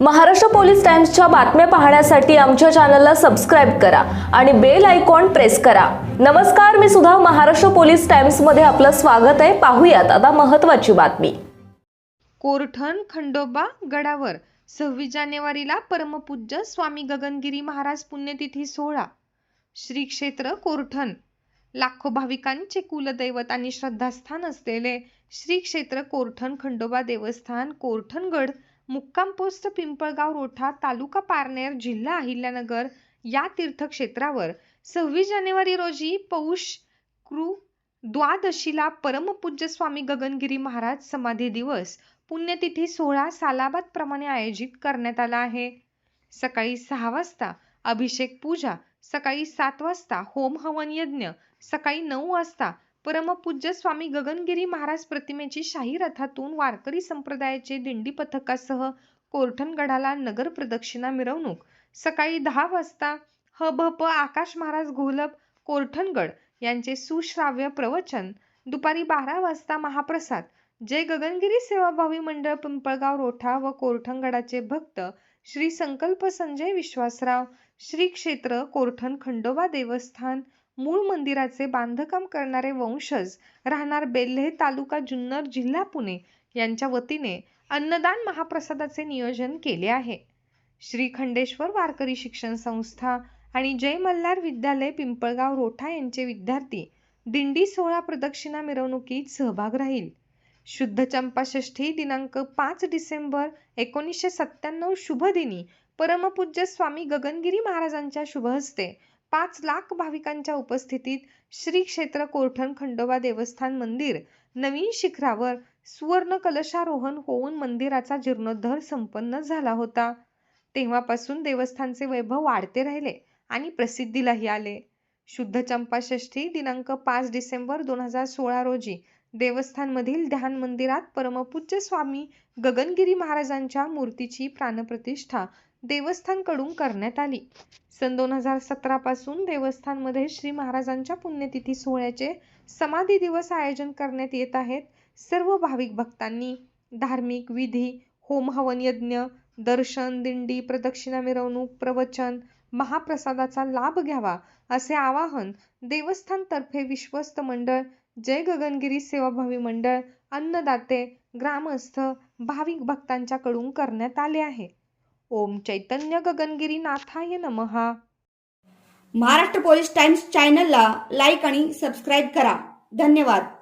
Maharashtra police टाइम्सच्या बातम्या पाहण्यासाठी आमच्या चॅनलला सबस्क्राईब करा आणि बेल आयकॉन प्रेस करा. नमस्कार मी सुद्धा महाराष्ट्र पोलीस टाइम्समध्ये आपलं स्वागत आहे. पाहूयात आता महत्वाची बातमी. कोरठण खंडोबा गडावर सव्वीस जानेवारीला परमपूज्य स्वामी गगनगिरी महाराज पुण्यतिथी सोहळा. श्री क्षेत्र कोरठण. लाखो भाविकांचे कुलदैवत आणि श्रद्धास्थान असलेले श्री क्षेत्र कोरठण खंडोबा देवस्थान कोरठणगड मुक्काम पोस्ट पिंपळगाव रोठा तालुका पारनेर जिल्हा अहिल्यानगर या तीर्थक्षेत्रावर सव्वीस जानेवारी रोजी पौष कृ द्वादशीला परमपूज्य स्वामी गगनगिरी महाराज समाधी दिवस पुण्यतिथी सोहळा सालाबाद प्रमाणे आयोजित करण्यात आला आहे. सकाळी सहा वाजता अभिषेक पूजा सकाळी सात वाजता होम हवन यज्ञ सकाळी नऊ वाजता परमपूज्य स्वामी गगनगिरी महाराज प्रतिमेची शाही रथातून वारकरी संप्रदायाचे दिंडी पथकासह कोरठणगडाला नगर प्रदक्षिणा मिरवणूक. सकाळी दहा वाजता ह भप आकाश महाराज घोलप कोरठणगड यांचे सुश्राव्य प्रवचन. दुपारी बारा वाजता महाप्रसाद. जय गगनगिरी सेवाभावी मंडळ पिंपळगाव रोठा व कोरठणगडाचे भक्त श्री संकल्प संजय विश्वासराव. श्री क्षेत्र कोरठण खंडोबा देवस्थान. मूळ मंदिराचे बांधकाम करणारे वंशज राहणार बेल्हे तालुका जुन्नर जिल्हा पुणे यांच्या वतीने अन्नदान महाप्रसादाचे नियोजन केले आहे. श्री खंडेश्वर वारकरी शिक्षण संस्था आणि जय मल्हार विद्यालय पिंपळगाव रोठा यांचे विद्यार्थी दिंडी सोहळा प्रदक्षिणा मिरवणुकीत सहभाग राहील. शुद्ध चंपाषष्ठी दिनांक पाच डिसेंबर एकोणीसशे सत्त्याण्णव शुभदिनी परमपूज्य स्वामी गगनगिरी महाराजांच्या शुभहस्ते पाच लाख भाविकांच्या उपस्थितीत श्री क्षेत्र कोरठण खंडोबा देवस्थान मंदिर नवीन शिखरावर सुवर्ण कलशारोहण होऊन मंदिराचा जीर्णोद्धार संपन्न झाला होता. तेव्हापासून देवस्थानचे वैभव वाढते राहिले आणि प्रसिद्धीलाही आले. शुद्ध चंपाषष्ठी दिनांक पाच डिसेंबर दोन हजार सोळा रोजी देवस्थानमधील ध्यान मंदिरात परमपूज्य स्वामी गगनगिरी महाराजांच्या मूर्तीची प्राणप्रतिष्ठा देवस्थानकडून करण्यात आली. सन दोन हजार सतरा पासून देवस्थानमध्ये श्री महाराजांच्या पुण्यतिथी सोहळ्याचे समाधी दिवस आयोजन करण्यात येत आहेत. सर्व भाविक भक्तांनी धार्मिक विधी होम हवन यज्ञ दर्शन दिंडी प्रदक्षिणा मिरवणूक प्रवचन महाप्रसादाचा लाभ घ्यावा असे आवाहन देवस्थानतर्फे विश्वस्त मंडळ जय गगनगिरी सेवाभावी मंडळ अन्नदाते ग्रामस्थ भाविक भक्तांच्याकडून करण्यात आले आहे. ओम चैतन्य गगनगिरी नाथाय नमहा महाराष्ट्र पोलीस टाइम्स चॅनलला लाईक आणि सबस्क्राईब करा. धन्यवाद.